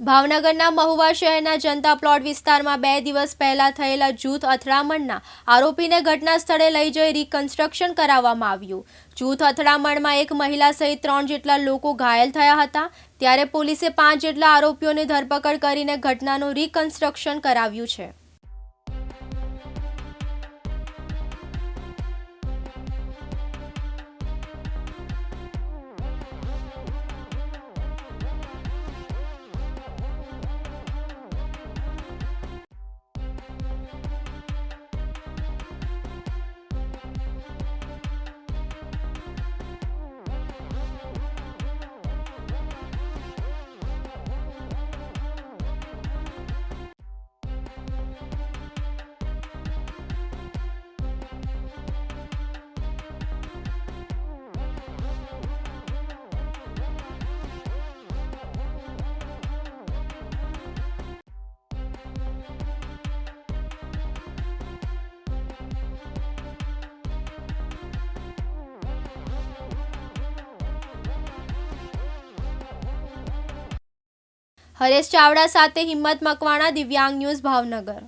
ભાવનગરના મહુવા શહેરના જનતા પ્લોટ વિસ્તારમાં બે દિવસ પહેલા થયેલા જૂથ અથડામણના આરોપીને ઘટના સ્થળે લઈ જઈ રિકન્સ્ટ્રક્શન કરાવવામાં આવ્યું. જૂથ અથડામણમાં એક મહિલા સહિત ત્રણ જેટલા લોકો ઘાયલ થયા હતા. ત્યારે પોલીસે પાંચ જેટલા આરોપીઓની ધરપકડ કરીને ઘટનાનું રિકન્સ્ટ્રક્શન કરાવ્યું છે. હરેશ ચાવડા સાથે હિંમત મકવાણા દિવ્યાંગ ન્યૂઝ ભાવનગર